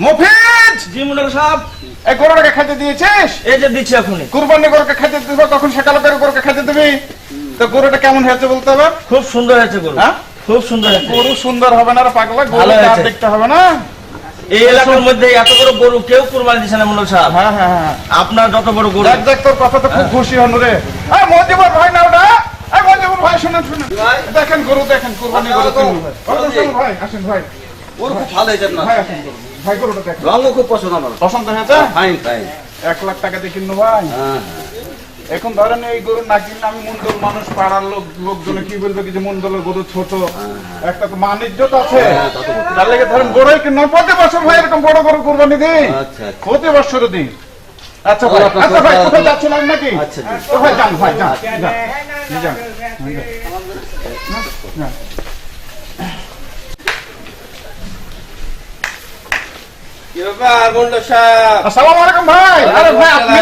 মফিজ জি মন্ডল সাহেব। এই গরুটাকে খেতে দিয়েছিস? এই যে দিচ্ছি এখনই। কুরবানি গরুকে খেতে দিব তখন সকালে করে গরুকে খেতে দিবি। তো গরুটা কেমন হয়েছে বলতে হবে? খুব সুন্দর হয়েছে গরু। হ্যাঁ? খুব সুন্দর হয়েছে। গরু সুন্দর হবে না পাগলা? গরু দেখতে হবে না? এই এলাকার মধ্যে এত বড় গরু কেউ কুরবানি দিচ্ছে না মন্ডল সাহেব। হ্যাঁ হ্যাঁ হ্যাঁ। আপনার যত বড় গরু। দেখ দেখ তোর কথা তো খুব খুশি হন রে। এই মজিবুর ভাই না ওটা এই মজিবুর ভাই শুনেন শুনেন। দেখেন গরু দেখেন কুরবানি গরু ভাই ভাই আসেন ভাই। ওর খুব ভালো হয়েছে না ভাই আসেন গরু। ভাই গরুটা দেখেন? রঙও খুব পছন্দ আমার। পছন্দ হয়েছে ফাইন ফাইন এক লাখ টাকা দিয়ে কিনবো ভাই? হ্যাঁ এখন ধরেন এই গরু না কিনলে আমি মন্ডল মানুষ পাড়ার লোক লোকজনে কি বলবে যে মন্ডলের গরু ছোট। একটা তো মানিজ্যত আছে। হ্যাঁ, তা বটে। তার লেগে ধরেন গরুই কিনবো প্রতি বছর ভাই এরকম বড় গরু কোরবানি দিই? আচ্ছা আচ্ছা। প্রতি বছর দিই আচ্ছা ভাই আচ্ছা ভাই কোথায় যাচ্ছিলেন নাকি? আচ্ছা, ভাই যান ভাই যান যান। যান। যান। কি ব্যাপার মন্ডল সাহেব আসসালামু আলাইকুম ভাই। আরে ভাই আপনি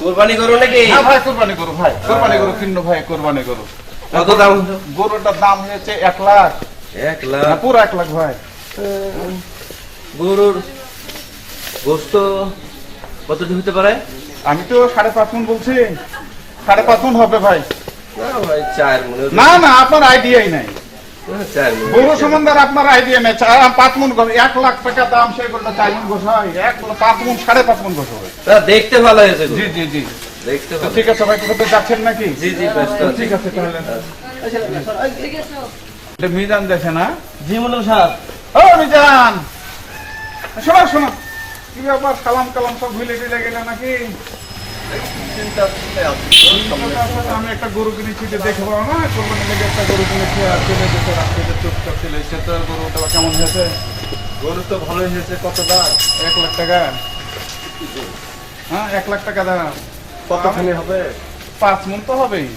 কোরবানি করো নাকি? হ্যাঁ ভাই কোরবানি গরু ভাই। কোরবানি গরু কিনবো ভাই কোরবানি গরু কত দাম? গরুটার দাম হয়েছে এক লাখ। এক লাখ? পুরো এক লাখ ভাই। গরুর গোস্ত হতে পারে? আমি তো সাড়ে পাঁচ মন বলছি। সাড়ে পাঁচ মন হবে ভাই। না ভাই চার মনে না না আপনার আইডিয়াই নাই। গরু সম্বন্ধে আপনার আইডিয়া নেই। পাঁচ মন এক লাখ টাকা দাম সেই গরুটা চার মন গোস হয়। এক পাঁচ মন সাড়ে পাঁচ মন গোস হবে দেখতে ভালো হয়েছে জি জি জি। দেখতে ঠিক আছে ভাই কোথাতে যাচ্ছেন নাকি? জি জি। ঠিক আছে তাহলে। এটা মিজান দেখে না? জি মন্ডল সাহেব। ও মিজান! শোনো শোনো। কি ব্যাপার সালাম কালাম সব ভুলে টুলে গেলে নাকি? আমি একটা গরু কিনেছি যে দেখব না কোরবানি লেগে একটা গরু কিনেছি আর চলে যেতে রাত্রিতে চুপচাপ চলে এসেছে তো গরুটা কেমন হয়েছে? গরু তো ভালোই হয়েছে কত দাম? এক লাখ টাকা। হ্যাঁ এক লাখ টাকা দাম। কতখানি হবে? পাঁচ মন তো হবেই।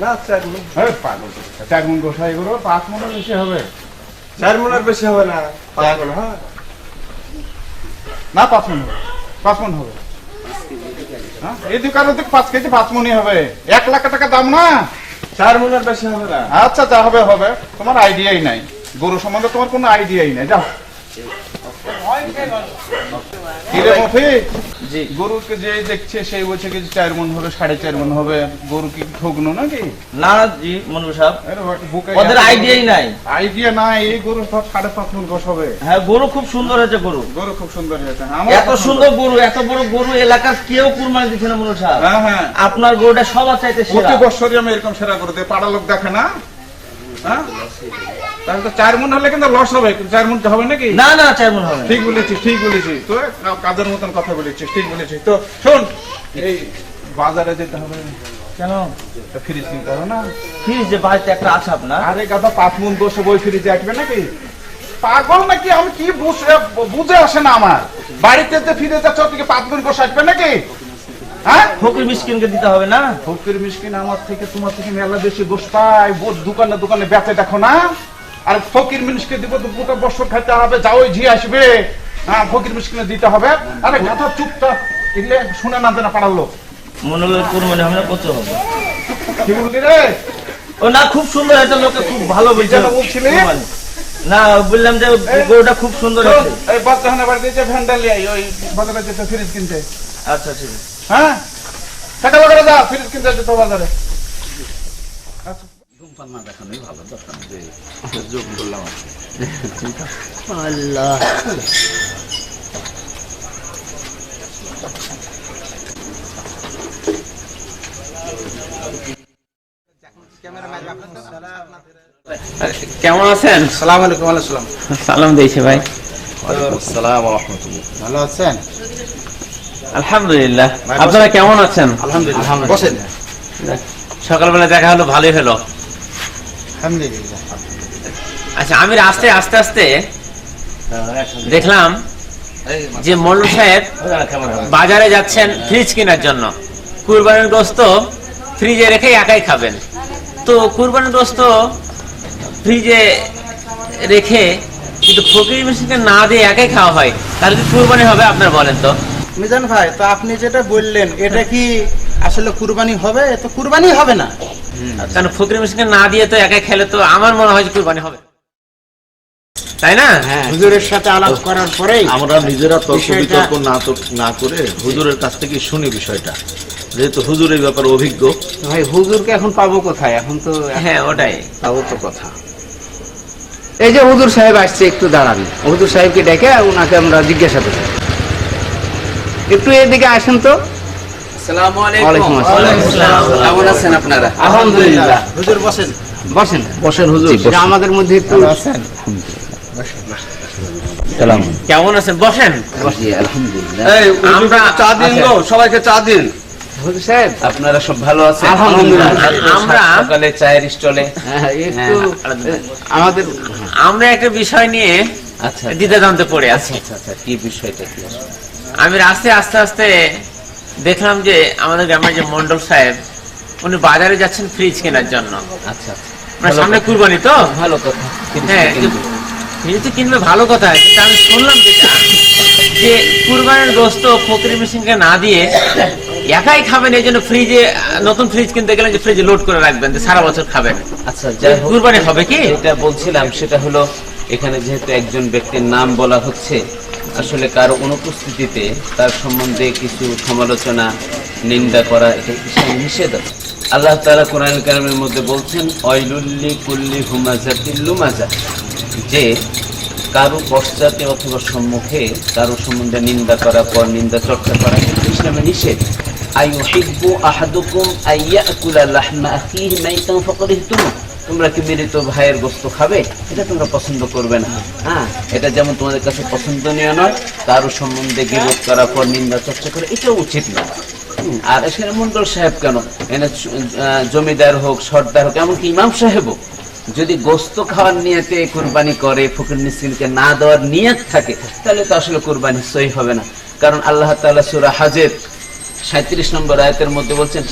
না চার মন। হ্যাঁ পাগল। চার মন গোসাই গরু পাঁচ মনের বেশি হবে। চার মনের বেশি হবে না? পাঁচ মন হ্যাঁ। না পাঁচ মন হবে। পাঁচ মন হবে। হ্যাঁ? পাঁচ কেজি পাঁচ হবে। এক লাখ টাকা দাম না? চার মনের বেশি হবে না। আচ্ছা যা হবে হবে। তোমার আইডিয়াই নাই। গরু সম্বন্ধে তোমার কোনো আইডিয়াই নাই। যাও। জি। গরুকে যে দেখছে সেই বলছে কি চার মন হবে সাড়ে চার মন হবে। গরু কি ঠকনো নাকি? না জি মন্ডল সাহেব। আরে বাবা, বুকে ওদের আইডিয়াই নাই। আইডিয়া নাই এই গরু সব সাড়ে পাঁচ মন গোস হবে। হ্যাঁ গরু খুব সুন্দর হয়েছে গরু। গরু খুব সুন্দর হয়েছে আমার এত সুন্দর। গরু এত বড় গরু এলাকার কেউ কুরবানি দিচ্ছে না মন্ডল সাহেব। হ্যাঁ হ্যাঁ। আপনার গরুটা সবার চাইতে সেরা। প্রতি বছরই আমি এরকম সেরা করে দিই। পাড়া লোক দেখে না? হ্যাঁ? তাহলে তো চার মন হলে কিন্তু লস হবে। চার মন হবে নাকি? না না চাইমন হবে ঠিক বলেছিস ঠিক বলেছিস। তো কাজের মতন কথা বলেছিস ঠিক বলেছিস। তো শোন এই বাজারে যেতে হবে। কেন? একটা ফ্রিজ কিনতে হবে না? ফ্রিজ যে বাড়িতে একটা আছে আপনার। আরে গাদা পাঁচ মন বসে বই ফ্রিজে আসবে নাকি? পাগল নাকি? আমি কি বুঝে বুঝে আসে না আমার। বাড়িতে যে ফিরে যাচ্ছ থেকে পাঁচ মন বসে আসবে নাকি? হ্যাঁ? ফকির মিসকিনকে দিতে হবে না? ফকির মিসকিন আমার থেকে তোমার থেকে মেলা বেশি গোস দোকানে দোকানে বেচে দেখো না। আর ফকির মিসকে দিব তো গোটা বছর খাইতে হবে যাও ঝি আসবে। হ্যাঁ ফকির মিসকিনে দিতে হবে। আরে গাথা চুপচাপ এগুলো শুনে না জানা পাড়ার লোক। মনে হলো কুরবানি হবে? কি বললি রে? ও না খুব সুন্দর হয়েছে লোকে খুব ভালো বলছে। বলছিলি? না বললাম যে গরুটা খুব সুন্দর হয়েছে এই বাচ্চাখানে বাড়িতে যে ভ্যান্ডাল আই ওই বাজারে যেতে ফ্রিজ কিনতে। আচ্ছা ঠিক আছে। হ্যাঁ? টাকা বাজারে যা ফ্রিজ কিনতে যেতে বাজারে। পান্না দেখানোই ভালো দরকার যে যোগ করলাম আর কেমন আছেন? সালাম আলাইকুম আলাইকুম সালাম। দিয়েছি ভাই। সালাম রহমতুল্লাহ। ভালো আছেন? আলহামদুলিল্লাহ। আপনারা কেমন আছেন? আলহামদুলিল্লাহ। বসেন। সকালবেলা দেখা হলো ভালোই হলো। আলহামদুলিল্লাহ। আচ্ছা আমি আস্তে আস্তে আস্তে দেখলাম যে মল্লু সাহেব বাজারে যাচ্ছেন ফ্রিজ কেনার জন্য। কুরবানির গোস্ত ফ্রিজে রেখে একাই খাবেন। তো কুরবানির গোস্ত ফ্রিজে রেখে কিন্তু ফকির মিষ্টিকে না দিয়ে একাই খাওয়া হয় তাহলে কি কুরবানি হবে আপনার বলেন তো? মিজান ভাই তো আপনি যেটা বললেন এটা কি আসলে কুরবানি হবে তো কুরবানি হবে না। কারণ ফকির মিষ্টিকে না দিয়ে তো একাই খেলে তো আমার মনে হয় যে কুরবানি হবে। তাই না? হ্যাঁ হুজুরের সাথে আলাপ করার পরেই আমরা নিজেরা তর্ক বিতর্ক না তো- না করে হুজুরের কাছ থেকে শুনি বিষয়টা। যেহেতু হুজুর এই ব্যাপারে অভিজ্ঞ। ভাই হুজুরকে এখন পাবো কোথায়? এখন তো হ্যাঁ ওটাই। পাবো তো কথা। এই যে হুজুর সাহেব আসছে একটু দাঁড়ান। হুজুর সাহেবকে ডেকে ওনাকে আমরা জিজ্ঞাসা করি। একটু এদিকে আসেন তো। আসসালামু ওয়ালাইকুম কেমন আছেন আপনারা? আলহামদুলিল্লাহ। হুজুর বসেন। বসেন। বসেন হুজুর আমাদের মধ্যে একটু কেমন আছেন? বসেন। আমরা চা দিন গো সবাইকে চা দিন। আপনারা সব ভালো আছেন? আমরা সকালে চায়ের স্টলে। হ্যাঁ, আমাদের আমরা একটা বিষয় নিয়ে আচ্ছা। দ্বিধা জানতে পড়ে আছি। আচ্ছা আচ্ছা কি বিষয়টা কি আমি রাস্তায় আস্তে আস্তে দেখলাম যে আমাদের গ্রামের যে মন্ডল সাহেব উনি বাজারে যাচ্ছেন ফ্রিজ কেনার জন্য। আচ্ছা মানে সামনে কুরবানি তো? ভালো কথা। হ্যাঁ ফ্রিজ কিনবে ভালো কথা কিন্তু আমি শুনলাম যেটা যে কুরবানির গোস্ত ফকির মেশিনকে না দিয়ে একাই খাবেন এই জন্য ফ্রিজে নতুন ফ্রিজ কিনতে গেলেন যে ফ্রিজে লোড করে রাখবেন সারা বছর খাবেন। আচ্ছা কুরবানি হবে কি? যেটা বলছিলাম সেটা হলো এখানে যেহেতু একজন ব্যক্তির নাম বলা হচ্ছে, আসলে কারও অনুপস্থিতিতে তার সম্বন্ধে কিছু সমালোচনা, নিন্দা করা, এটা ইসলাম নিষেধ। আল্লাহ তাআলা কোরআন কারিমের মধ্যে বলছেন অয়লুল্লি কুল্লি হুমাজাতিল লুমাজা। যে কারও পশ্চাতে অথবা সম্মুখে কারও সম্বন্ধে নিন্দা করা, পর নিন্দা চর্চা করা ইসলামে নিষেধ। আই আইয়ুহিব্বু আহাদুকুম আইয়াকুলা লাহমা আখিহি মাইতান ফাকারিহতুমু তোমরা কি মৃত ভাইয়ের গোস্ত খাবে? এটা তোমরা পছন্দ করবে না। হ্যাঁ এটা যেমন তোমাদের কাছে পছন্দনীয় নয় কারও সম্বন্ধে গিবত করার পর নিন্দা চর্চা করে, এটাও উচিত না। আর এখানে মন্ডল সাহেব কেন? এনে জমিদার হোক, সর্দার হোক, এমনকি ইমাম সাহেবও যদি গোস্ত খাওয়ার নিয়তে কুরবানি করে, ফকির মিসকিনকে না দেওয়ার নিয়ত থাকে, তাহলে তো আসলে কুরবানি সই হবে না। কারণ আল্লাহ তাআলা সূরা হাজের সাঁত্রিশ নম্বর আয়াতের মধ্যে বলছেন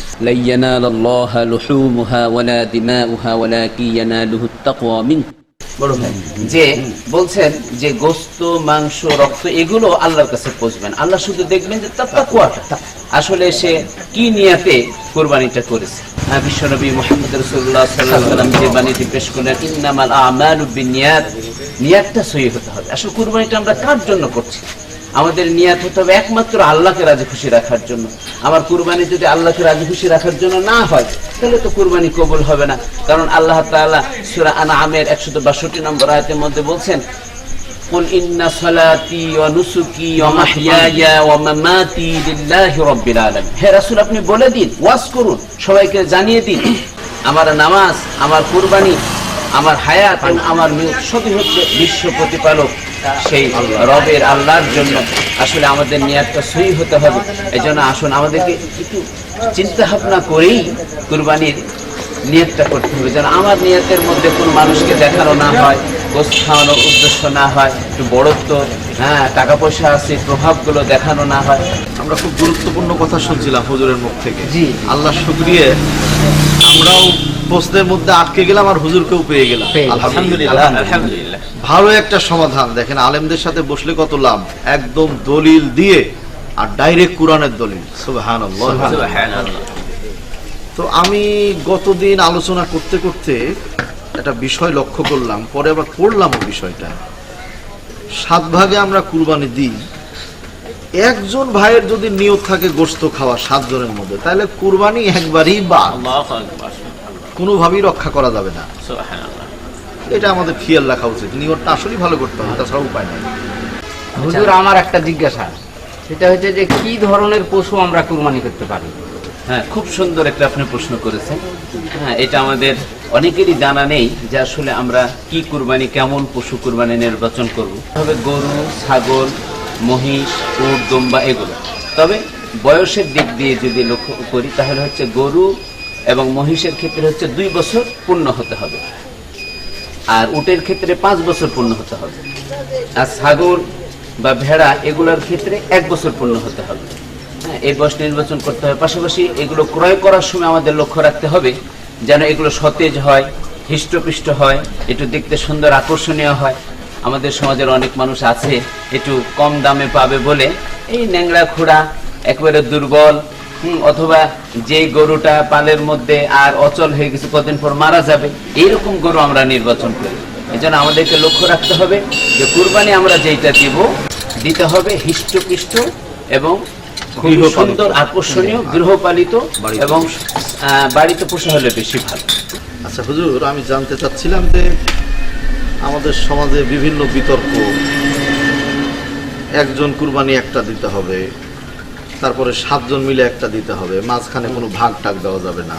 বড় ভাই। যে বলছেন যে গোস্ত মাংস রক্ত এগুলো আল্লাহর কাছে পৌঁছবেন। আল্লাহ শুধু দেখবেন যে আসলে সে কি নিয়াতে কোরবানিটা করেছে? বিশ্বনবী মোহাম্মদ রসুল্লাহ সাল্লাম যে বাণীটি পেশ করলেন ইন্নামাল আমাল বিনিয়াত নিয়াতটা সহি হতে হবে। আসলে কোরবানিটা আমরা কার জন্য করছি? আমাদের নিয়াত হতে হবে একমাত্র আল্লাহকে রাজি খুশি রাখার জন্য আমার কুরবানি যদি আল্লাহকে রাজি খুশি রাখার জন্য না হয় তাহলে তো কুরবানি কবুল হবে না কারণ আল্লাহ তাআলা সূরা আনআমের 162 নম্বর আয়াতের মধ্যে বলছেন قل إن صلاتي ونسكي ومحياي ومماتي لله رب العالمين হে রাসূল আপনি বলে দিন ওয়াজ করুন সবাইকে জানিয়ে দিন আমার নামাজ আমার কুরবানি আমার হায়াত এবং আমার মৃত্যু সবই হচ্ছে বিশ্ব প্রতিপালক সেই রবের আল্লাহর জন্য আসলে আমাদের নিয়াতটা সই হতে হবে। এই জন্য আসুন আমাদেরকে একটু চিন্তা ভাবনা করেই কুরবানির নিয়তটা করতে হবে। যেন আমার নিয়াতের মধ্যে কোন মানুষকে দেখানো না হয় গোস খাওয়ানোর উদ্দেশ্য না হয়, একটু বড়ত্ব হ্যাঁ টাকা পয়সা আছে প্রভাবগুলো দেখানো না হয়। আমরা খুব গুরুত্বপূর্ণ কথা শুনছিলাম হুজুরের মুখ থেকে। জি। আল্লাহ শুক্রিয়ে। আমরাও প্রশ্নের মধ্যে আটকে গেলাম আর হুজুরকেও পেয়ে গেলাম। আলহামদুলিল্লাহ। আলহামদুলিল্লাহ। ভালো একটা সমাধান। দেখেন আলেমদের সাথে বসলে কত লাভ? একদম দলিল দিয়ে আর ডাইরেক্ট কোরআনের দলিল। সুবহানাল্লাহ। তো আমি গতদিন আলোচনা করতে করতে একটা বিষয় লক্ষ্য করলাম পরে আবার পড়লাম ওই বিষয়টা। সাত ভাগে আমরা কুরবানি দিই। একজন ভাইয়ের যদি নিয়ত থাকে গোস্ত খাওয়া সাতজনের মধ্যে তাহলে কুরবানি একবারই বা আল্লাহু আকবার কোনোভাবেই রক্ষা করা যাবে না। সুবহানাল্লাহ। এটা আমাদের খেয়াল রাখা উচিত। নিয়তটা আসলেই ভালো করতে হবে তাছাড়া উপায় নাই। হুজুর আমার একটা জিজ্ঞাসা। সেটা হচ্ছে যে কি ধরনের পশু আমরা কুরবানি করতে পারি? হ্যাঁ খুব সুন্দর একটা আপনি প্রশ্ন করেছেন। হ্যাঁ এটা আমাদের অনেকেরই জানা নেই যে আসলে আমরা কি কুরবানি কেমন পশু কুরবানি নির্বাচন করব। তবে গরু ছাগল মহিষ উট দম্বা এগুলো। তবে বয়সের দিক দিয়ে যদি লক্ষ্য করি তাহলে হচ্ছে গরু এবং মহিষের ক্ষেত্রে হচ্ছে দুই বছর পূর্ণ হতে হবে। আর উটের ক্ষেত্রে পাঁচ বছর পূর্ণ হতে হবে। আর ছাগল বা ভেড়া এগুলোর ক্ষেত্রে এক বছর পূর্ণ হতে হবে। হ্যাঁ, এই বয়স নির্বাচন করতে হবে। পাশাপাশি এগুলো ক্রয় করার সময় আমাদের লক্ষ্য রাখতে হবে যেন এগুলো সতেজ হয় হৃষ্টপুষ্ট হয় একটু দেখতে সুন্দর আকর্ষণীয় হয়। আমাদের সমাজের অনেক মানুষ আছে একটু কম দামে পাবে বলে এই ন্যাংরা খোড়া একেবারে দুর্বল অথবা যে গরুটা পালের মধ্যে আর অচল হয়ে গেছে কদিন পর মারা যাবে এইরকম গরু আমরা নির্বাচন করি। এই জন্য আমাদেরকে লক্ষ্য রাখতে হবে যে কুরবানি আমরা যেইটা দিব দিতে হবে হৃষ্টপুষ্ট এবং খুব সুন্দর আকর্ষণীয় গৃহপালিত এবং বাড়িতে পোষা হলে বেশি ভালো। আচ্ছা হুজুর আমি জানতে চাচ্ছিলাম যে আমাদের সমাজে বিভিন্ন বিতর্ক। একজন কুরবানি একটা দিতে হবে তারপরে সাতজন মিলে একটা দিতে হবে মাঝখানে কোনো ভাগ টাক দেওয়া যাবে না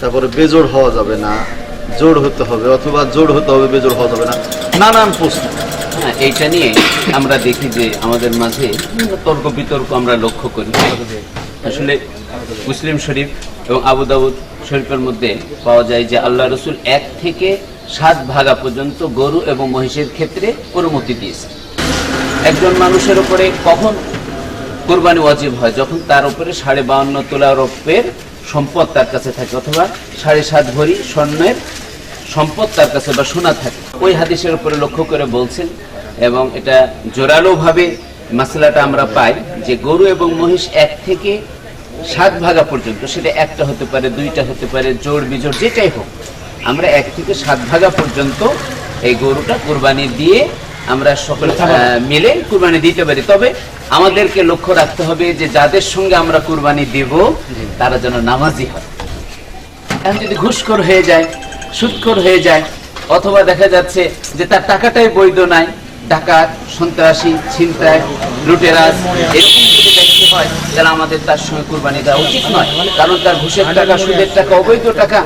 তারপরে বেজোড় হওয়া যাবে না জোড় হতে হবে অথবা জোড় হতে হবে বেজোড় হওয়া যাবে না নানান প্রশ্ন। হ্যাঁ এইটা নিয়ে আমরা দেখি যে আমাদের মাঝে তর্ক বিতর্ক আমরা লক্ষ্য করি। আসলে মুসলিম শরীফ এবং আবু শরীফের মধ্যে পাওয়া যায় যে আল্লাহ রসুল এক থেকে সাত ভাগা পর্যন্ত গরু এবং মহিষের ক্ষেত্রে অনুমতি দিয়েছে। একজন মানুষের উপরে কখন কোরবানি ওয়াজিব হয়? যখন তার উপরে সাড়ে বাউন্ন তোলা রৌপ্যের সম্পদ তার কাছে থাকে অথবা সাড়ে সাত ভরি স্বর্ণের সম্পদ তার কাছে বা সোনা থাকে। ওই হাদিসের উপরে লক্ষ্য করে বলছেন এবং এটা জোরালো ভাবে মাসলাটা আমরা পাই যে গরু এবং মহিষ এক থেকে সাত ভাগা পর্যন্ত সেটা একটা হতে পারে দুইটা হতে পারে জোড় বিজোড় যেটাই হোক আমরা এক থেকে সাত ভাগা পর্যন্ত এই গরুটা কুরবানি দিয়ে আমরা সকলে মিলে কুরবানি দিতে পারি। তবে আমাদেরকে লক্ষ্য রাখতে হবে যে যাদের সঙ্গে আমরা কুরবানি দেব তারা যেন নামাজি হয়। এখন যদি ঘুষখোর হয়ে যায় সুদখোর হয়ে যায় অথবা দেখা যাচ্ছে যে তার টাকাটাই বৈধ নাই ডাকাত, সন্ত্রাসী, ছিনতাই, লুটেরাজ, এরকম যদি ব্যক্তি হয়, তাহলে আমাদের তার সঙ্গে কুরবানি দেওয়া উচিত নয়। কারণ তার ঘুষের টাকা, সুদের টাকা, অবৈধ টাকা,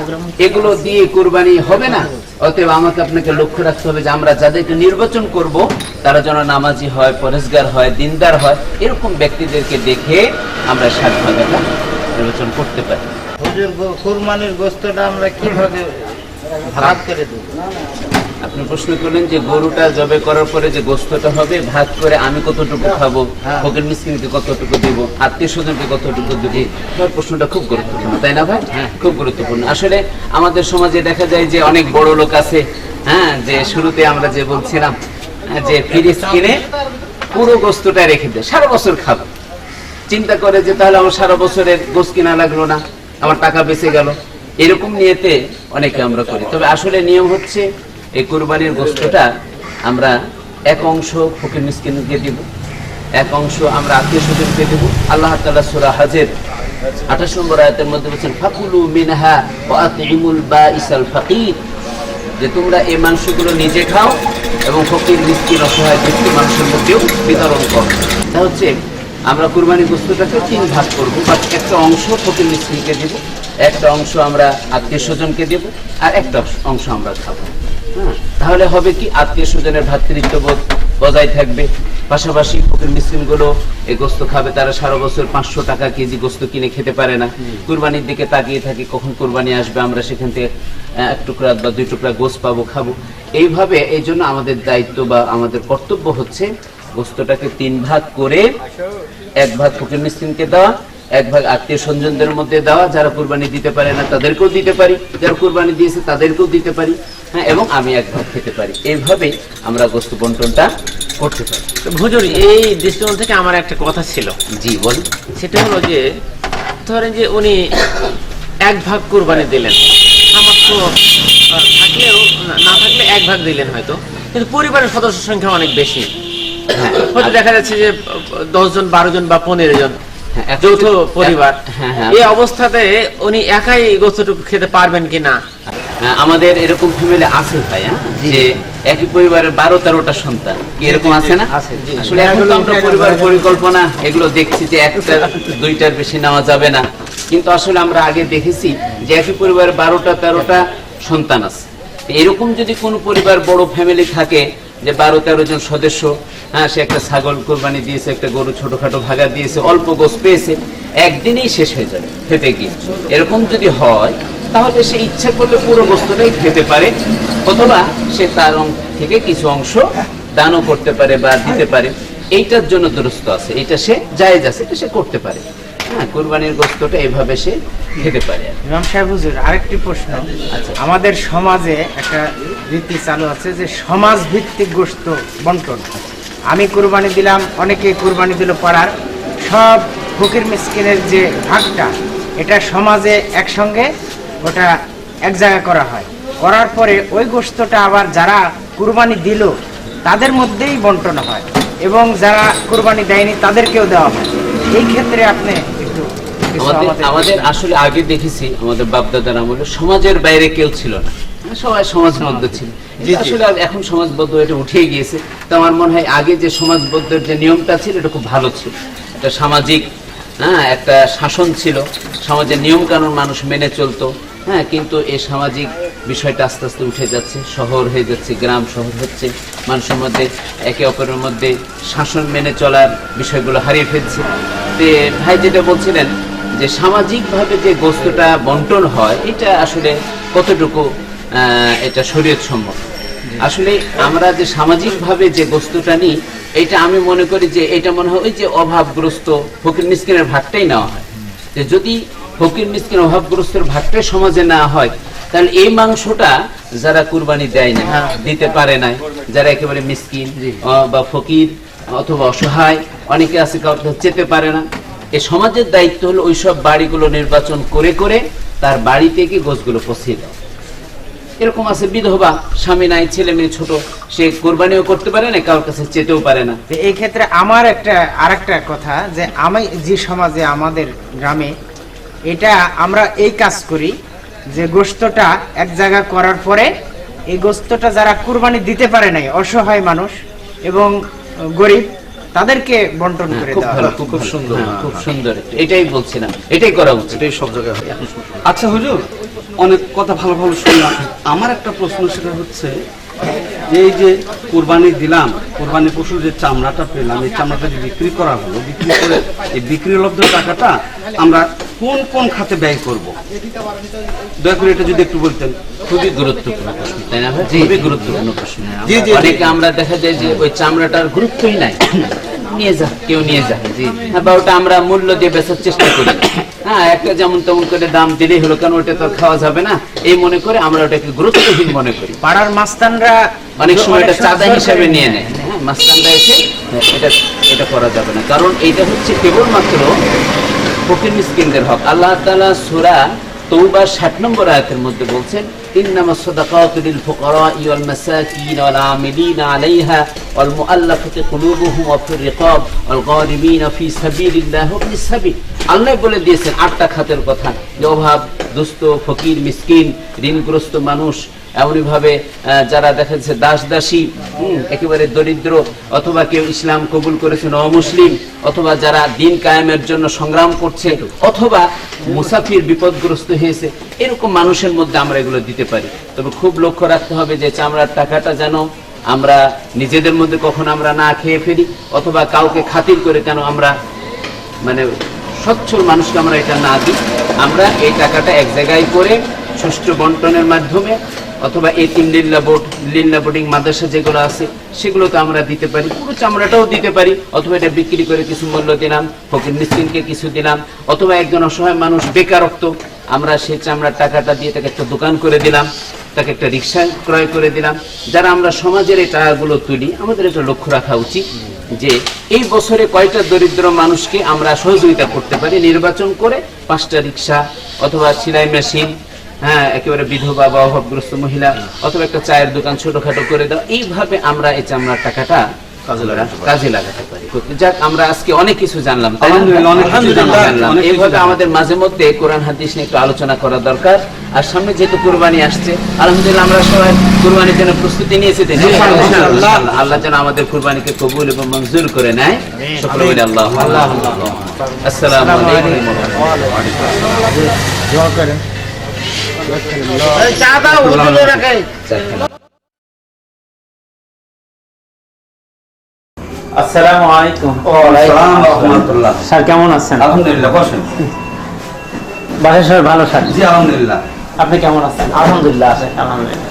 এগুলো দিয়ে কুরবানি হবে না। অতএব আমাকে আপনাকে লক্ষ্য রাখতে হবে যে আমরা যাদেরকে নির্বাচন করব, তারা যেন নামাজি হয়, পরেশগার হয়, দিনদার হয়, এরকম ব্যক্তিদেরকে দেখে আমরা ভাগাটা নির্বাচন করতে পারি। কুরবানির গোস্তটা আমরা কীভাবে ভাগ করে দেবো? আপনি প্রশ্ন করলেন যে গরুটা জবে করার পরে যে গোস্তটা হবে ভাগ করে আমি কতটুকু খাব ফকির মিসকিনকে কতটুকু দিব আত্মীয় স্বজনকে কতটুকু দিব প্রশ্নটা খুব গুরুত্বপূর্ণ তাই না ভাই? খুব গুরুত্বপূর্ণ। আসলে আমাদের সমাজে দেখা যায় যে অনেক বড় লোক আছে হ্যাঁ যে শুরুতে আমরা যে বলছিলাম হ্যাঁ, যে ফ্রিজ কিনে পুরো গোস্তটা রেখে দেয় সারা বছর খাব। চিন্তা করে যে তাহলে আমার সারা বছরের গোস কিনা লাগল না আমার টাকা বেঁচে গেল। এরকম নিয়েতে অনেকে আমরা করি। তবে আসলে নিয়ম হচ্ছে এই কোরবানির গোস্তটা আমরা এক অংশ ফকির মিসকিনকে দিব, এক অংশ আমরা আত্মীয় স্বজনকে দেব। আল্লাহ তালা সূরা হাজের আঠাশ নম্বর আয়াতের মধ্যে বলছেন, ফাকুলু মিনহা ওয়া বা বাইসাল ফাকির। যে তোমরা এই মাংসগুলো নিজে খাও এবং ফকির মিষ্টির অসহায় ব্যক্তি মানুষের মধ্যেও বিতরণ করো। তা হচ্ছে, আমরা কুরবানি বস্তুটাকে তিন ভাগ করব বা একটা অংশ ফকির মিষ্টিকে দেব, একটা অংশ আমরা আত্মীয় স্বজনকে দেব, আর একটা অংশ আমরা খাব। তাহলে হবে কি? আত্মীয় স্বজনের ভ্রাতৃত্ববোধ বজায় থাকবে। পাশাপাশি ফকির মিসকিনগুলো এই গোস্ত খাবে। তারা সারা বছর পাঁচশো টাকা কেজি গোস্ত কিনে খেতে পারে না। কুরবানির দিকে তাকিয়ে থাকি কখন কুরবানি আসবে? আমরা সেখান থেকে এক টুকরা বা দুই টুকরা গোস্ত পাবো খাব। এইভাবে এই জন্য আমাদের দায়িত্ব বা আমাদের কর্তব্য হচ্ছে গোস্তটাকে তিন ভাগ করে এক ভাগ ফকির মিসকিনকে দেওয়া এক ভাগ আত্মীয় স্বজনদের মধ্যে দেওয়া যারা কুরবানি দিতে পারে না তাদেরকেও দিতে পারি। যারা কুরবানি দিয়েছে তাদেরকেও দিতে পারি। হ্যাঁ এবং আমি এক ভাগ খেতে পারি। এইভাবে আমরা গোস্ত বন্টনটা করতে পারি। তো হুজুর এই দৃষ্টিকোণ থেকে আমার একটা কথা ছিল। জি বল। সেটা হলো যে ধরেন যে উনি এক ভাগ কুরবানি দিলেন। সামর্থ্য আহ, থাকলেও না- থাকলে এক ভাগ দিলেন হয়তো। কিন্তু পরিবারের সদস্য সংখ্যা অনেক বেশি। হ্যাঁ। হয়তো দেখা যাচ্ছে যে দশজন বারো জন বা পনেরো জন। যৌথ পরিবার। হ্যাঁ, হ্যাঁ। এই অবস্থাতে উনি একাই গোস্তটুকু খেতে পারবেন কিনা? হ্যাঁ, আমাদের এরকম ফ্যামিলি আছে ভাই হ্যাঁ? যে একই পরিবারের বারো তেরোটা সন্তান। এরকম আছে না? আসলে এখন তো আমরা পরিবার পরিকল্পনা এগুলো দেখছি যে একটা দুইটার বেশি নেওয়া যাবে না। কিন্তু আসলে আমরা আগে দেখেছি যে একই পরিবারের বারোটা তেরোটা সন্তান আছে। এরকম যদি কোনো পরিবার বড় ফ্যামিলি থাকে যে বারো তেরো জন সদস্য হ্যাঁ সে একটা ছাগল কোরবানি দিয়েছে একটা গরু ছোটখাটো ভাগা দিয়েছে অল্প গোস পেয়েছে একদিনেই শেষ হয়ে যাবে খেতে গিয়ে। এরকম যদি হয় তাহলে সে ইচ্ছা করলে পুরো বস্তুটাই খেতে পারে অথবা সে তার থেকে কিছু অংশ দানও করতে পারে বা দিতে পারে। এইটার জন্য দুরস্ত আছে এটা সে জায়েজ আছে এটা সে করতে পারে। হ্যাঁ কোরবানির গোস্তটা এইভাবে সে খেতে পারে। ইমাম সাহেব হুজুর আরেকটি প্রশ্ন। আচ্ছা। আমাদের সমাজে একটা রীতি চালু আছে যে সমাজ ভিত্তিক গোস্ত বন্টন। আমি কুরবানি দিলাম অনেকে কুরবানি দিল পাড়ার সব ফকির মিসকিনের যে ভাগটা এটা সমাজে একসঙ্গে ওটা এক জায়গায় করা হয়। করার পরে ওই গোস্তটা আবার যারা কুরবানি দিল তাদের মধ্যেই বন্টন হয় এবং যারা কুরবানি দেয়নি তাদেরকেও দেওয়া হয়। এই ক্ষেত্রে আপনি একটু আমাদের আসলে আগে দেখেছি আমাদের বাপদাদার আমলে সমাজের বাইরে কেউ ছিল না। সবাই সমাজবদ্ধ ছিল। এটা আসলে এখন সমাজবদ্ধ এটা উঠে গিয়েছে। তো আমার মনে হয় আগে যে সমাজবদ্ধের যে নিয়মটা ছিল এটা খুব ভালো ছিল। একটা সামাজিক হ্যাঁ একটা শাসন ছিল। সমাজের নিয়ম কানুন মানুষ মেনে চলতো। হ্যাঁ কিন্তু এই সামাজিক বিষয়টা আস্তে আস্তে উঠে যাচ্ছে। শহর হয়ে যাচ্ছে গ্রাম শহর হচ্ছে। মানুষের মধ্যে একে অপরের মধ্যে শাসন মেনে চলার বিষয়গুলো হারিয়ে ফেলছে। তে ভাই যেটা বলছিলেন যে সামাজিকভাবে যে গোস্তটা বন্টন হয় এটা আসলে কতটুকু এটা শরীয়ত সম্মত। আসলে আমরা যে সামাজিকভাবে যে গোস্তটা নিই এটা আমি মনে করি যে এটা মনে হয় ওই যে অভাবগ্রস্ত ফকির মিসকিনের ভাগটাই নেওয়া হয়। যে যদি ফকির মিসকিন অভাবগ্রস্তের ভাগটাই সমাজে নেওয়া হয় তাহলে এই মাংসটা যারা কুরবানি দেয় না দিতে পারে না যারা একেবারে মিসকিন বা ফকির অথবা অসহায় অনেকে আছে কাউকে যেতে পারে না। এই সমাজের দায়িত্ব হলো ওইসব বাড়িগুলো নির্বাচন করে করে তার বাড়িতে থেকে গোছগুলো পৌঁছিয়ে দেওয়া। এরকম আছে বিধবা স্বামী নাই ছেলে মেয়ে ছোট সে কোরবানিও করতে পারে না কারোর কাছে চেতেও পারে না। তো এই ক্ষেত্রে আমার একটা আরেকটা কথা যে আমি যে সমাজে আমাদের গ্রামে এটা আমরা এই কাজ করি যে গোস্তটা এক জায়গা করার পরে এই গোস্তটা যারা কুরবানি দিতে পারে নাই অসহায় মানুষ এবং গরিব তাদেরকে বন্টন করে খুব দেওয়া খুব সুন্দর খুব সুন্দর। এটাই বলছিলাম এটাই করা উচিত। এটাই সব জায়গায় আচ্ছা হুজুর অনেক কথা ভালো ভালো শুনলাম। আমার একটা প্রশ্ন সেটা হচ্ছে এই যে কোরবানি দিলাম কোরবানি পশুর যে চামড়াটা পেলাম এই চামড়াটা যে বিক্রি করা হলো বিক্রি করে এই বিক্রি লব্ধ টাকাটা আমরা কোন কোন খাতে ব্যয় করব? দয়া করে এটা যদি একটু বলতেন। খুবই গুরুত্বপূর্ণ প্রশ্ন তাই না ভাই? খুবই গুরুত্বপূর্ণ প্রশ্ন। জি, জি, জি। অনেকে আমরা দেখা যায় যে ওই চামড়াটার গুরুত্বই নাই। নিয়ে যা কেউ নিয়ে যা জি। হ্যাঁ, বা ওটা আমরা মূল্য দিয়ে বেচার চেষ্টা করি। হ্যাঁ একটা যেমন তেমন করে দাম দিলেই হলো কারণ ওটা তো খাওয়া যাবে না? এই মনে করে আমরা ওটাকে গুরুত্বহীন মনে করি। পাড়ার মাস্তানরা অনেক সময় এটা চাঁদা হিসাবে নিয়ে নেয়। হ্যাঁ মাস্তানরা এসে এটা এটা করা যাবে না। কারণ এইটা হচ্ছে কেবলমাত্র ফকির মিসকিনদের হক। আল্লাহ তাআলা সুরা তৌবা 60 নম্বর আয়াতের মধ্যে বলছেন ইন্নামা الصدقات للفقراء والمساكين والعاملين عليها والمؤلفة قلوبهم وفي الرقاب والغارمين في سبيل الله وفي সাবিল আল্লাহ বলে দিয়েছেন আটটা খাতের কথা যে অভাব দুস্থ ফকির মিসকিন ঋণগ্রস্ত মানুষ এমনইভাবে যারা দেখা যাচ্ছে দাস দাসী একেবারে দরিদ্র, অথবা কেউ ইসলাম কবুল করেছে অমুসলিম অথবা যারা দিন কায়েমের জন্য সংগ্রাম করছে, অথবা মুসাফির বিপদগ্রস্ত হয়েছে, এরকম মানুষের মধ্যে আমরা এগুলো দিতে পারি। তবে খুব লক্ষ্য রাখতে হবে যে চামড়ার টাকাটা যেন আমরা নিজেদের মধ্যে কখন আমরা না খেয়ে ফেলি, অথবা কাউকে খাতির করে কেন আমরা মানে সচ্ছল মানুষকে আমরা এটা না দিই। আমরা এই টাকাটা এক জায়গায় করে সুষ্ঠু বন্টনের মাধ্যমে অথবা এই তিন লিল্লা বোর্ড লিল্লা বোর্ডিং মাদ্রাসা যেগুলো আছে সেগুলোকে আমরা দিতে পারি। পুরো চামড়াটাও দিতে পারি। অথবা এটা বিক্রি করে কিছু মূল্য দিলাম, ফকির মিসকিনকে কিছু দিলাম, অথবা একজন অসহায় মানুষ বেকারত্ব, আমরা সেই চামড়ার টাকাটা দিয়ে তাকে একটা দোকান করে দিলাম, তাকে একটা রিক্সা ক্রয় করে দিলাম। যারা আমরা সমাজের এই টাকাগুলো তুলি, আমাদের এটা লক্ষ্য রাখা উচিত যে এই বছরে কয়টা দরিদ্র মানুষকে আমরা সহযোগিতা করতে পারি, নির্বাচন করে পাঁচটা রিক্সা অথবা সেলাই মেশিন হ্যাঁ একেবারে বিধবা বা অভাবগ্রস্ত মহিলা অথবা একটা চায়ের দোকান ছোটখাটো করে দাও। এইভাবে আমরা এই চামড়ার টাকাটা কাজে লাগাতে পারি। যাক আমরা আজকে অনেক কিছু জানলাম এইভাবে আমাদের মাঝে মধ্যে কোরআন হাদিস নিয়ে একটু আলোচনা করা দরকার। আর সামনে যেহেতু কোরবানি আসছে আলহামদুলিল্লাহ আমরা সবাই কোরবানির জন্য প্রস্তুতি নিয়েছি আল্লাহ যেন আমাদের কোরবানিকে কবুল এবং মঞ্জুর করে নেয়। আল্লাহ আসসালামু চা দাও হুজুরে রাখে আসসালামু। আলাইকুম স্যার কেমন আছেন? আলহামদুলিল্লাহ বসেন। বাসায় সবাই ভালো স্যার? জি আলহামদুলিল্লাহ। আপনি কেমন আছেন? আলহামদুলিল্লাহ আছেন আলহামদুলিল্লাহ।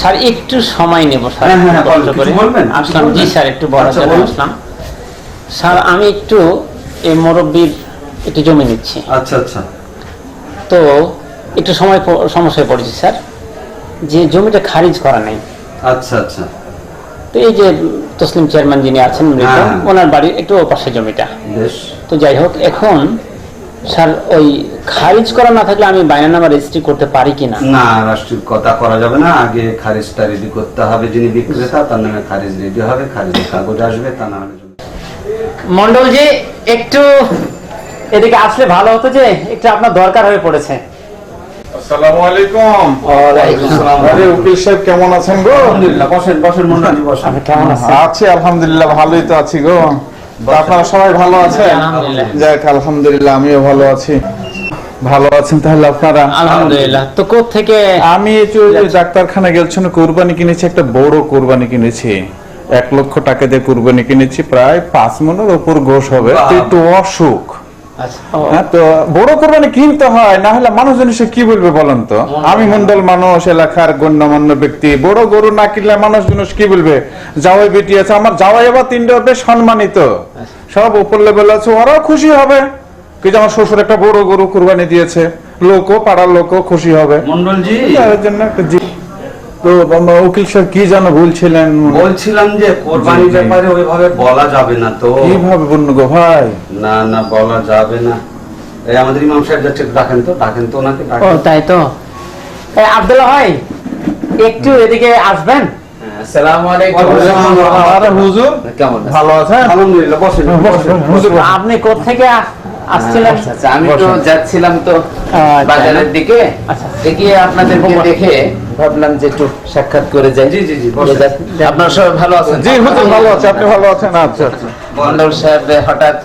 স্যার একটু সময় নেব স্যার হ্যাঁ, হ্যাঁ, কষ্ট করে। বলবেন? আসলাম জি স্যার একটু বড় আচ্ছা। আসলাম। স্যার আমি একটু এই মুরব্বীর একটু জমি নিচ্ছি। আচ্ছা আচ্ছা। তো একটু সময় সমস্যায় পড়েছি স্যার। যে জমিটা খারিজ করা নেই। আচ্ছা আচ্ছা। তো এই যে তসলিম চেয়ারম্যান যিনি আছেন মৃত হ্যাঁ, হ্যাঁ। ওনার বাড়ির একটু পাশে জমিটা। তো যাই হোক এখন স্যার ওই খারিজ করা না থাকলে আমি বায়নানামা রেজিস্ট্রি করতে পারি কিনা? না রাষ্ট্রীয় কথা করা যাবে না। আগে খারিজটা রেডি করতে হবে যিনি বিক্রেতা তার নামে খারিজ রেডি হবে খারিজের কাগজ আসবে তা না হলে। মন্ডল জি একটু এদিকে আসলে ভালো হতো যে একটু আপনার দরকার হয়ে পড়েছে। আসসালামু আলাইকুম। আরে উকিল সাহেব কেমন আছেন গো? আলহামদুলিল্লাহ বসেন বসেন মন্ডলী বসেন। কেমন আছেন আছি আলহামদুলিল্লাহ ভালোই তো আছি গো। আপনারা সবাই ভালো আছেন? যাক আলহামদুলিল্লাহ আমিও ভালো আছি। ভালো আছেন তাহলে আপনারা? আলহামদুলিল্লাহ। তো কোথ থেকে? আমি এই যে ডাক্তারখানা গেলছিল কোরবানি কিনেছি একটা বড় কোরবানি কিনেছি। এক লক্ষ টাকা দিয়ে কোরবানি কিনেছি প্রায় পাঁচ মনের উপর গোশ হবে। তো একটু অসুখ। আচ্ছা তো বড় কোরবানি কিনতে হয় না হলে মানুষজন এসে কি বলবে বলেন তো? আমি মন্ডল মানুষ এলাকার গণ্যমান্য ব্যক্তি বড় গরু না কিনলে মানুষজন কি বলবে? জাওয়াই বেটি আছে আমার জাওয়াই আবার তিনটা বেশ সম্মানিত। সব উপর লেভেল আছে ওরাও খুশি হবে। কি যে আমার শ্বশুর একটা বড় গরু কোরবানি দিয়েছে লোকও পাড়ার লোকও খুশি হবে। মন্ডলজি। জন্য একটা তো বাবা, উকিল সাহেব কি যেন বলছিলেন? বলছিলাম যে কোরবানির। ব্যাপারে ওইভাবে বলা যাবে না তো। কীভাবে বন্য গো ভাই? না না বলা যাবে না। এই আমাদের ইমাম সাহেব যাচ্ছে একটু ডাকেন তো ডাকেন তো ওনাকে ও তাই তো। এ, আব্দুল্লাহ ভাই একটু এদিকে আসবেন? আসসালামু আলাইকুম। আরে হুজুর কেমন ভালো আছেন? আলহামদুলিল্লাহ বসেন বসেন। হুজুর আপনি কোথ থেকে আসছিলেন? আমি তো যাচ্ছিলাম তো আচ্ছা। বাজারের দিকে। আচ্ছা। গিয়ে আপনাদেরকে দেখে ভাবলাম যে একটু সাক্ষাৎ করে যাই। জি জি জি আপনারা সবাই ভালো আছেন? জি হুজুর ভালো আছে আপনি ভালো আছেন? আচ্ছা আচ্ছা। মন্ডল সাহেব হঠাৎ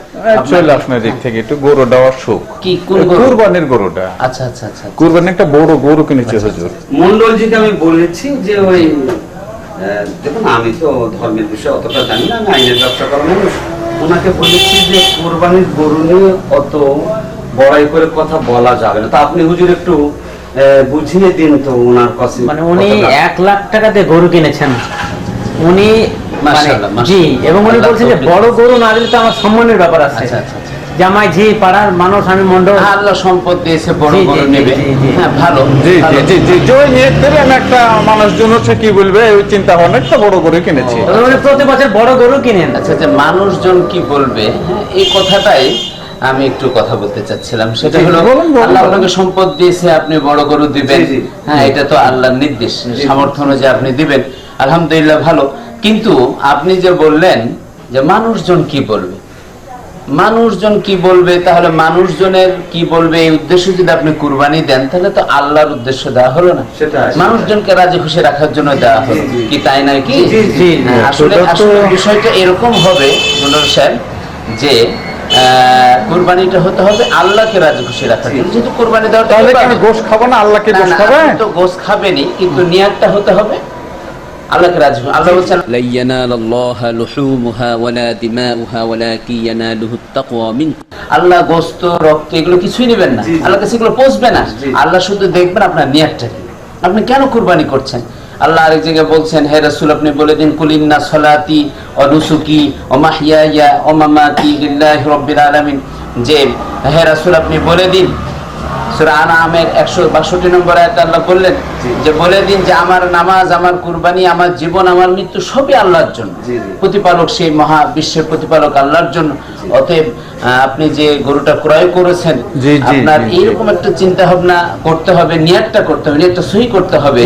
চলে আপনার- দিক থেকে একটু গরু দেওয়ার সুখ কি কোন গরু? কুরবানির গরুটা। আচ্ছা আচ্ছা আচ্ছা কুরবানি একটা বড় গরু কিনেছে হুজুর। মন্ডলজিকে আমি বলেছি যে ওই দেখুন আমি তো ধর্মের বিষয়ে অতটা জানি না আমি আইনের ব্যবসা করা মানুষ। ওনাকে বলেছি যে কোরবানির গরু নিয়ে অত বড়াই করে কথা বলা যাবে না। তা আপনি হুজুর একটু বুঝিয়ে দিন তো ওনার কাছে মানে উনি এক লাখ টাকা দিয়ে গরু কিনেছেন। উনি মানে। জি এবং উনি বলছেন যে বড় গরু না দিলে তো আমার সম্মানের ব্যাপার আছে। আচ্ছা আচ্ছা আচ্ছা। জামাই জি পাড়ার মানুষ আমি মন্ডল। হ্যাঁ, আল্লাহ সম্পদ দিয়েছে বড় জি, নেবে। হ্যাঁ ভালো জি জি জি জি জি ওই নিয়ে করেন একটা মানুষজন হচ্ছে কি বলবে ওই চিন্তা ভাবনা একটা বড় গরু কিনেছি। প্রতি বছর বড় গরু কিনেন। আচ্ছা আচ্ছা মানুষজন কি বলবে? হ্যাঁ, এই কথাটাই আমি একটু কথা বলতে চাচ্ছিলাম। সেটা হলো আল্লাহ আপনাকে সম্পদ দিয়েছে আপনি বড় গরু দিবেন। হ্যাঁ এটা তো আল্লাহর নির্দেশ সামর্থ্য অনুযায়ী আপনি দিবেন। আলহামদুলিল্লাহ ভালো। কিন্তু আপনি যে বললেন যে মানুষজন কি বলবে? মানুষজন কি বলবে? তাহলে মানুষজনের কি বলবে? এই উদ্দেশ্য যদি আপনি কুরবানি দেন তাহলে তো আল্লাহর উদ্দেশ্য দেওয়া হলো না। মানুষজনকে রাজি খুশি রাখার জন্য দেওয়া হলো। কি তাই নয় কি? হ্যাঁ, আসলে আসলে বিষয়টা এরকম হবে সাহেব যে কোরবানিটা হতে হবে আল্লাহকে রাজি খুশি রাখার জন্য। যেহেতু কোরবানি দেওয়া তাহলে গোশ খাব না? আল্লাহকে গোশ খাবে? তো গোশ খাবেনি কিন্তু হতে হবে আল্লাহ রক্ত এগুলো কিছুই নেবেন না। আল্লাহ কাছে এগুলো পোষবে না। আল্লাহ শুধু দেখবেন আপনার নিয়াতটা আপনি কেন কোরবানি করছেন? আল্লাহ আরেক জায়গায় বলছেন, হে রাসূল, আপনি বলে দিন কুলিন্না সলাতি ও নুসুকি ও মাহিয়ায়া ও মামাতি লিল্লাহি রাব্বিল আলামিন। যে, হে রাসূল, আপনি বলে দিন সূরা আনামের 162 নম্বর আয়াতে আল্লাহ বললেন যে বলে দিন যে আমার নামাজ আমার কুরবানি আমার জীবন আমার মৃত্যু সবই আল্লাহর জন্য। জি, জি। প্রতিপালক সেই মহা বিশ্বের প্রতিপালক আল্লাহর জন্য। অতএব আপনি যে গরুটা ক্রয় করেছেন আপনার। এইরকম একটা চিন্তা ভাবনা করতে হবে নিয়াতটা করতে হবে নিয়াতটা সহি করতে হবে.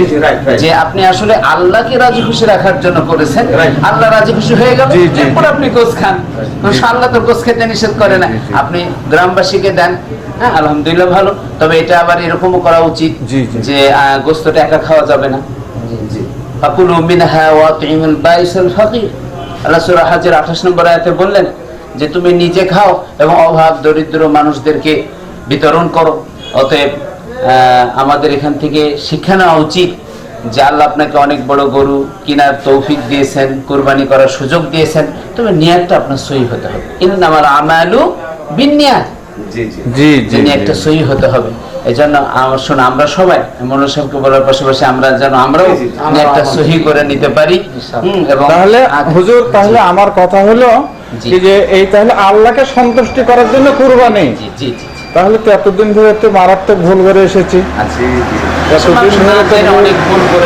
যে আপনি আসলে আল্লাহকে রাজি খুশি রাখার জন্য করেছেন। আল্লাহ রাজি খুশি হয়ে গেল এরপর আপনি গোস খান। আল্লাহ তো গোস খেতে নিষেধ করে না। আপনি গ্রামবাসীকে দেন হ্যাঁ আলহামদুলিল্লাহ ভালো। তবে এটা আবার এরকমও করা উচিত। যে গোস্তটা একা খাওয়া যাবে না। ফাকুলু মিনহা ওয়া তুইমুল বাইসাল ফাকির। আল্লাহ সূরা হাজের 28 নম্বর আয়াতে বললেন যে তুমি নিজে খাও এবং অভাব দরিদ্র মানুষদেরকে বিতরণ করো। অতএব আমাদের এখান থেকে শিক্ষা নেওয়া উচিত যে আল্লাহ আপনাকে অনেক বড় গরু কিনার তৌফিক দিয়েছেন কোরবানি করার সুযোগ দিয়েছেন। তবে নিয়াতটা আপনার সহি হতে হবে। ইন্নামাল আমালু বিনিয়াত জি জি। জি যে জি। একটা সহি হতে হবে। এই জন্য শোন আমরা সবাই মনোজ সাহেবকে বলার পাশাপাশি আমরা যেন আমরাও জি, একটা সহি করে নিতে পারি। তাহলে হুজুর তাহলে আমার কথা হলো যে এই তাহলে আল্লাহকে সন্তুষ্টি করার জন্য কুরবানি? জি জি। তাহলে তো এতদিন ধরে একটু মারাত্মক ভুল করে এসেছি। তো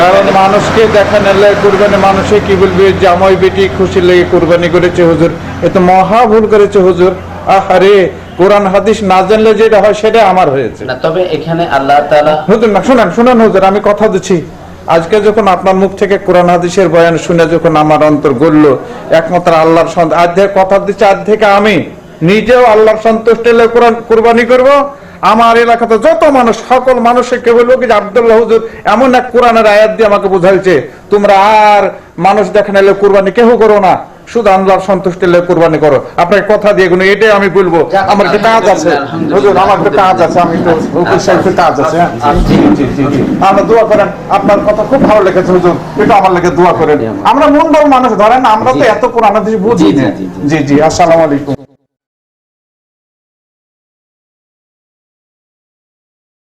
কারণ মানুষকে দেখা নিলে কুরবানি মানুষে কি বলবে? জামাই বেটি খুশি লেগে কুরবানি করেছে হুজুর। এ তো মহা ভুল করেছে হুজুর। আহারে কোরআন হাদিস না জানলে যেটা হয় সেটা আমার হয়েছে। না তবে এখানে আল্লাহ তাআলা হুজুর না শুনেন শুনেন হুজুর আমি কথা দিচ্ছি। আজকে যখন আপনার মুখ থেকে কোরআন হাদিসের বয়ান শুনে যখন আমার অন্তর গড়লো একমাত্র আল্লাহর সন্ত- আজ থেকে কথা দিচ্ছি থেকে আমি নিজেও আল্লাহর সন্তুষ্ট কোরআন কুরবানি করব। আমার এলাকাতে যত মানুষ সকল মানুষকে বলব কি আব্দুল্লাহ হুজুর এমন এক কোরআনের আয়াত দিয়ে আমাকে বুঝাইছে তোমরা আর মানুষ দেখেন এলে কোরবানি কেহ করো না। শুধু আল্লাহর সন্তুষ্টি কুরবানি করো। কথা দিয়ে কোনো এটাই আমি বলব আমার একটা কাজ আছে। হুজুর আমার একটা কাজ আছে আমি তো সাহেবের কাজ আছে হ্যাঁ। জি। আমরা দোয়া করেন আপনার কথা খুব ভালো লেগেছে হুজুর এটা আমার লাগে দোয়া করেন। আমরা। মন্ডল মানুষ ধরেন আমরা তো এত কোরআন হাদিস বুঝি জি জি আসসালামু আলাইকুম।